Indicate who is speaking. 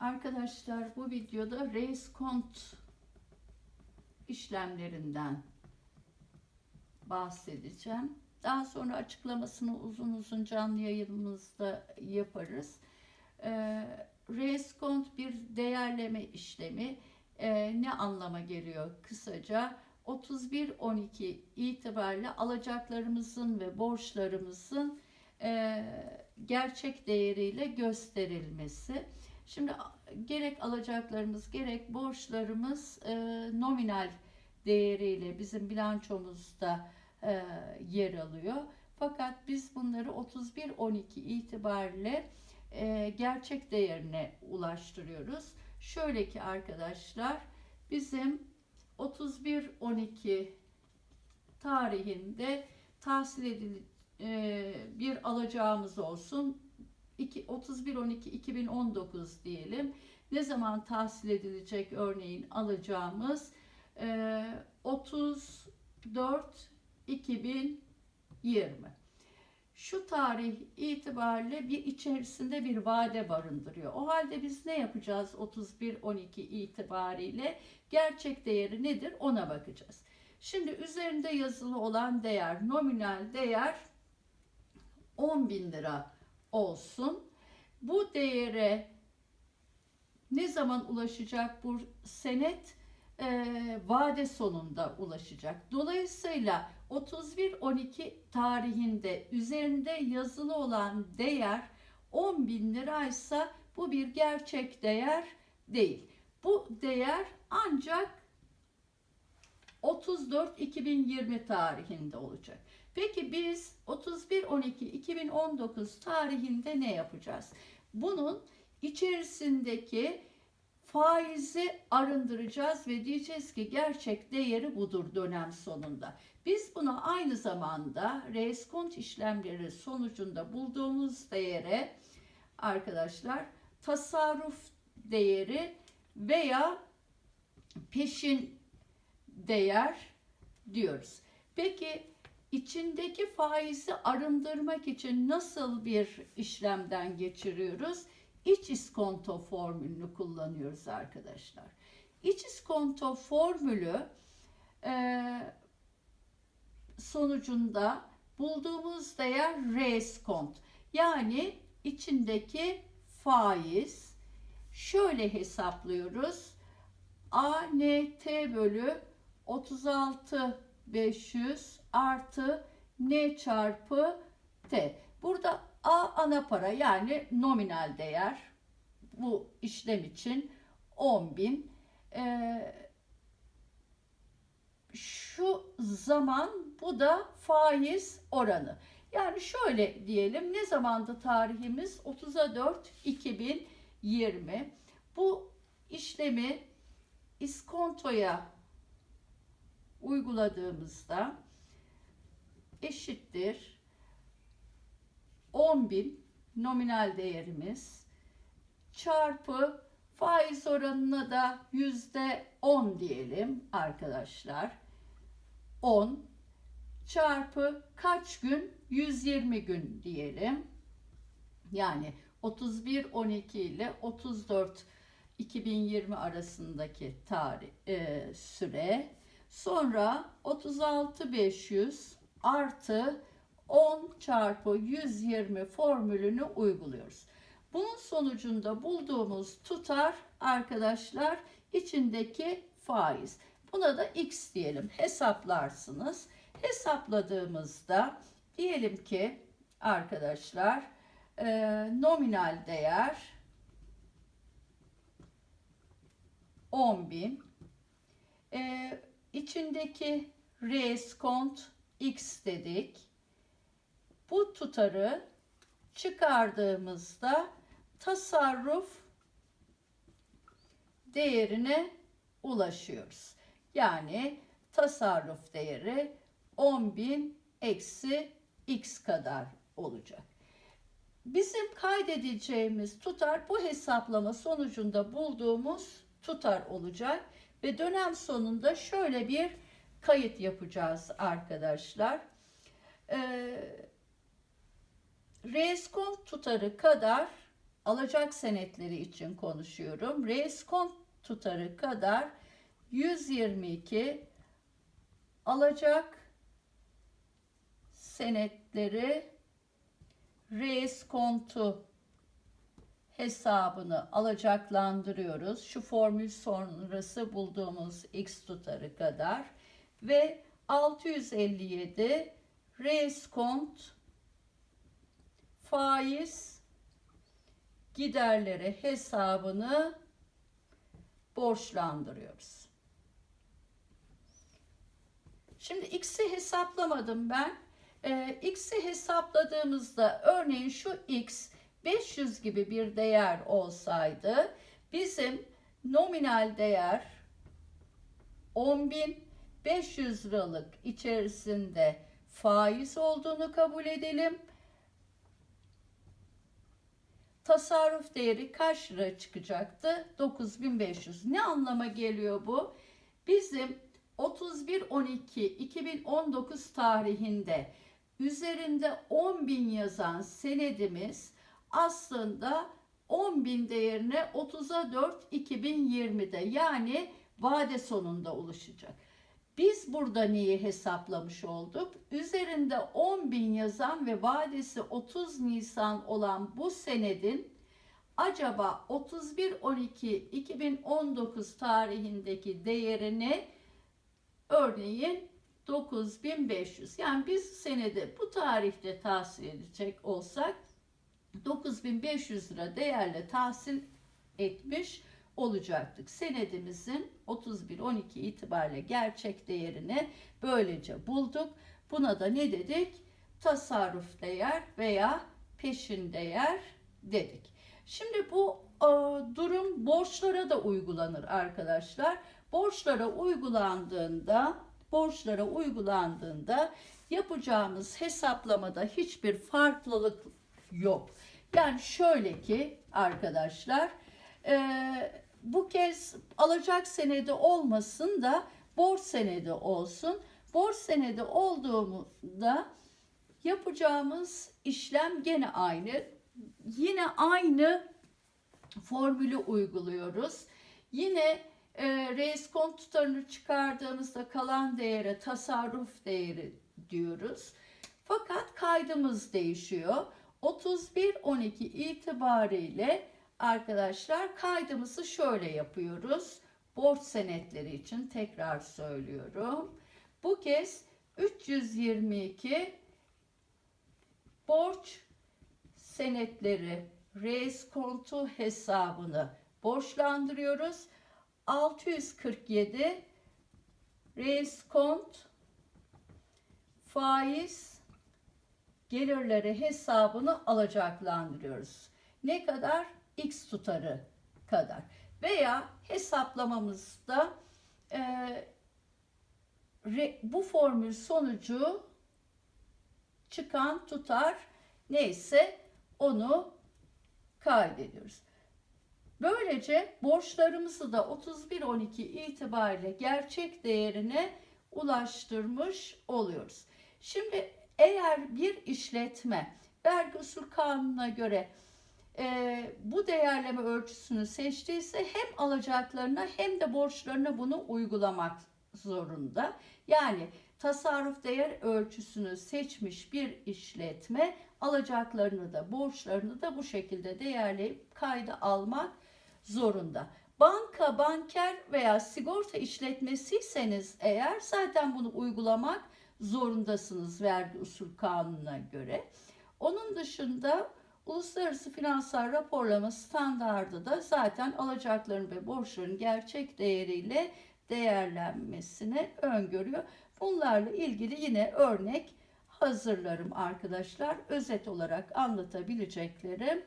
Speaker 1: Arkadaşlar bu videoda reis kont işlemlerinden bahsedeceğim. Daha sonra açıklamasını uzun uzun canlı yayınımızda yaparız. Ee, reis bir değerleme işlemi. Ee, ne anlama geliyor kısaca? 31-12 itibariyle alacaklarımızın ve borçlarımızın e, gerçek değeriyle gösterilmesi. Şimdi gerek alacaklarımız gerek borçlarımız e, nominal değeriyle bizim bilançomuzda e, yer alıyor. Fakat biz bunları 31-12 itibariyle e, gerçek değerine ulaştırıyoruz. Şöyle ki arkadaşlar bizim 31-12 tarihinde tahsil edil e, bir alacağımız olsun. 31-12-2019 diyelim. Ne zaman tahsil edilecek örneğin alacağımız e, 34 2020. Şu tarih itibariyle bir içerisinde bir vade barındırıyor. O halde biz ne yapacağız 31-12 itibariyle? Gerçek değeri nedir ona bakacağız. Şimdi üzerinde yazılı olan değer, nominal değer 10 bin lira olsun. Bu değere ne zaman ulaşacak bu senet? E, vade sonunda ulaşacak. Dolayısıyla 31-12 tarihinde üzerinde yazılı olan değer 10 bin liraysa bu bir gerçek değer değil. Bu değer ancak 34-2020 tarihinde olacak. Peki biz 31-12-2019 tarihinde ne yapacağız? Bunun içerisindeki faizi arındıracağız ve diyeceğiz ki gerçek değeri budur dönem sonunda. Biz buna aynı zamanda reskont işlemleri sonucunda bulduğumuz değere arkadaşlar tasarruf değeri veya peşin değer diyoruz. Peki içindeki faizi arındırmak için nasıl bir işlemden geçiriyoruz? İç iskonto formülünü kullanıyoruz arkadaşlar. İç iskonto formülü e, sonucunda bulduğumuz değer reskont. Yani içindeki faiz şöyle hesaplıyoruz. ANT bölü 36 500 artı N çarpı T. Burada A ana para yani nominal değer bu işlem için 10.000. Ee, şu zaman bu da faiz oranı. Yani şöyle diyelim ne zamandı tarihimiz 30'a 4 2020. Bu işlemi iskontoya uyguladığımızda eşittir 10.000 nominal değerimiz çarpı faiz oranına da yüzde 10 diyelim arkadaşlar. 10 çarpı kaç gün? 120 gün diyelim. Yani 31 12 ile 34 2020 arasındaki tarih e, süre. Sonra 36 500 artı 10 çarpı 120 formülünü uyguluyoruz. Bunun sonucunda bulduğumuz tutar arkadaşlar içindeki faiz. Buna da x diyelim hesaplarsınız. Hesapladığımızda diyelim ki arkadaşlar e, nominal değer 10.000 e, içindeki reskont x dedik. Bu tutarı çıkardığımızda tasarruf değerine ulaşıyoruz. Yani tasarruf değeri 10.000 eksi x kadar olacak. Bizim kaydedeceğimiz tutar bu hesaplama sonucunda bulduğumuz tutar olacak ve dönem sonunda şöyle bir kayıt yapacağız arkadaşlar. Ee, reskont tutarı kadar alacak senetleri için konuşuyorum. Reskont tutarı kadar 122 alacak senetleri reiskontu hesabını alacaklandırıyoruz. Şu formül sonrası bulduğumuz x tutarı kadar ve 657 reskont faiz giderleri hesabını borçlandırıyoruz. Şimdi x'i hesaplamadım ben. Ee, x'i hesapladığımızda örneğin şu x 500 gibi bir değer olsaydı bizim nominal değer 10.500 liralık içerisinde faiz olduğunu kabul edelim. Tasarruf değeri kaç lira çıkacaktı? 9500. Ne anlama geliyor bu? Bizim 31-12-2019 tarihinde üzerinde 10.000 yazan senedimiz aslında 10.000 değerine 30'a 4 2020'de yani vade sonunda ulaşacak. Biz burada neyi hesaplamış olduk? Üzerinde 10.000 yazan ve vadesi 30 Nisan olan bu senedin acaba 31-12-2019 tarihindeki değerini örneğin 9500 yani biz senede bu tarihte tahsil edecek olsak 9500 lira değerle tahsil etmiş olacaktık. Senedimizin 31-12 itibariyle gerçek değerini böylece bulduk. Buna da ne dedik? Tasarruf değer veya peşin değer dedik. Şimdi bu e, durum borçlara da uygulanır arkadaşlar. Borçlara uygulandığında borçlara uygulandığında yapacağımız hesaplamada hiçbir farklılık yok. Yani şöyle ki arkadaşlar e, bu kez alacak senedi olmasın da borç senedi olsun. Borç senedi olduğunda yapacağımız işlem gene aynı. Yine aynı formülü uyguluyoruz. Yine e, reskont tutarını çıkardığımızda kalan değere tasarruf değeri diyoruz. Fakat kaydımız değişiyor. 31-12 itibariyle arkadaşlar kaydımızı şöyle yapıyoruz. Borç senetleri için tekrar söylüyorum. Bu kez 322 borç senetleri reiskontu hesabını borçlandırıyoruz. 647 reskont faiz gelirleri hesabını alacaklandırıyoruz. Ne kadar? X tutarı kadar. Veya hesaplamamızda e, re, bu formül sonucu çıkan tutar neyse onu kaydediyoruz. Böylece borçlarımızı da 31.12 itibariyle gerçek değerine ulaştırmış oluyoruz. Şimdi eğer bir işletme vergi usul kanununa göre e, bu değerleme ölçüsünü seçtiyse hem alacaklarına hem de borçlarına bunu uygulamak zorunda. Yani tasarruf değer ölçüsünü seçmiş bir işletme alacaklarını da borçlarını da bu şekilde değerleyip kayda almak zorunda. Banka, banker veya sigorta işletmesiyseniz eğer zaten bunu uygulamak zorundasınız vergi usul kanununa göre. Onun dışında uluslararası finansal raporlama standardı da zaten alacakların ve borçların gerçek değeriyle değerlenmesini öngörüyor. Bunlarla ilgili yine örnek hazırlarım arkadaşlar. Özet olarak anlatabileceklerim